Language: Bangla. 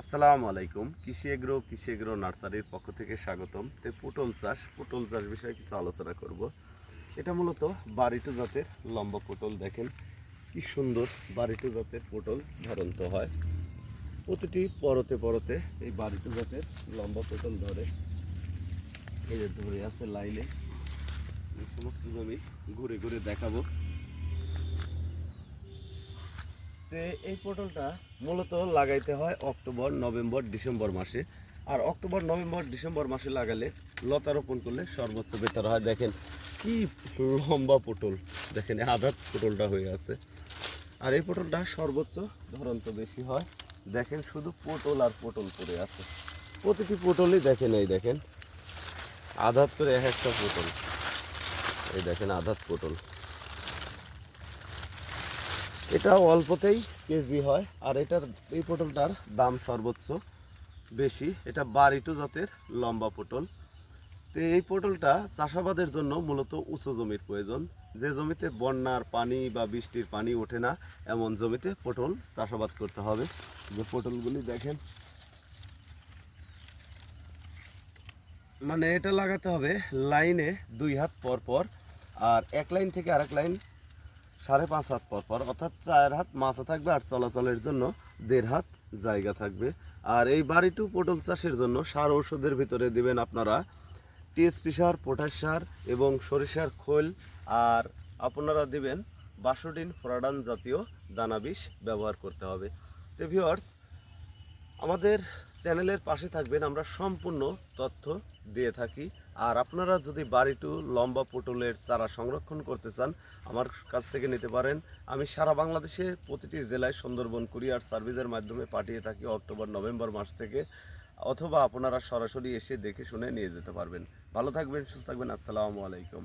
আসসালামু আলাইকুম। কৃষি এগ্রো কৃষি এগ্রো নার্সারির পক্ষ থেকে স্বাগতম। তে পটল চাষ পটল চাষ বিষয়ে কিছু আলোচনা করব। এটা মূলত বাড়িটু জাতের লম্বা পটল, দেখেন কি সুন্দর বাড়িটু জাতের পটল ধরন্ত হয়। প্রতিটি পরতে পরতে এই বাড়িটু জাতের লম্বা পটল ধরে। এই যে ধরে আছে লাইনে। সমস্ত জমি ঘুরে ঘুরে দেখাবো। তে এই পটলটা মূলত লাগাইতে হয় অক্টোবর, নভেম্বর, ডিসেম্বর মাসে। আর অক্টোবর, নভেম্বর, ডিসেম্বর মাসে লাগালে লতা রোপণ করলে সর্বোচ্চ বেটার হয়। দেখেন কি লম্বা পটল। দেখেন আধাত পটলটা হয়ে আছে। আর এই পটলটা সর্বোচ্চ ধরন্ত বেশি হয়। দেখেন শুধু পটল আর পটল পড়ে আছে। প্রতিটি পটলই দেখেন, এই দেখেন। আধাত করে এক একটা পটল। এই দেখেন আধাত পটল। এটা অল্পতেই কেজি হয়, আর এটার এই পটলটার দাম সর্বোচ্চ বেশি। এটা বারিটু জাতের লম্বা পটল। তো এই পটলটা চাষাবাদের জন্য মূলত উঁচু জমির প্রয়োজন। যে জমিতে বন্যার পানি বা বৃষ্টির পানি ওঠে না, এমন জমিতে পটল চাষাবাদ করতে হবে। যে পটলগুলি দেখেন মানে এটা লাগাতে হবে লাইনে দুই হাত পর পর, আর এক লাইন থেকে আরেক লাইন সাড়ে পাঁচ হাত পর পর, অর্থাৎ চার হাত মাছা থাকবে আর চলাচলের জন্য দেড় হাত জায়গা থাকবে। আর এই বাড়িটু পটল চাষের জন্য সার ওষুধের ভিতরে দিবেন আপনারা টিএসপি সার পটাশ সার এবং সরিষার খোল, আর আপনারা দিবেন বাসোডিন ফ্রাডান জাতীয় দানা বিষ ব্যবহার করতে হবে। তো ভিওয়ার্স আমাদের চ্যানেলের পাশে থাকবেন, আমরা সম্পূর্ণ তথ্য দিয়ে থাকি। আর আপনারা যদি বাড়িটু লম্বা পটলের চারা সংরক্ষণ করতে চান, আমার কাছ থেকে নিতে পারেন। আমি সারা বাংলাদেশে প্রতিটি জেলায় সুন্দরবন কুরিয়ার সার্ভিসের মাধ্যমে পাঠিয়ে থাকি অক্টোবর, নভেম্বর মাস থেকে, অথবা আপনারা সরাসরি এসে দেখে শুনে নিয়ে যেতে পারবেন। ভালো থাকবেন, সুস্থ থাকবেন, আসসালামু আলাইকুম।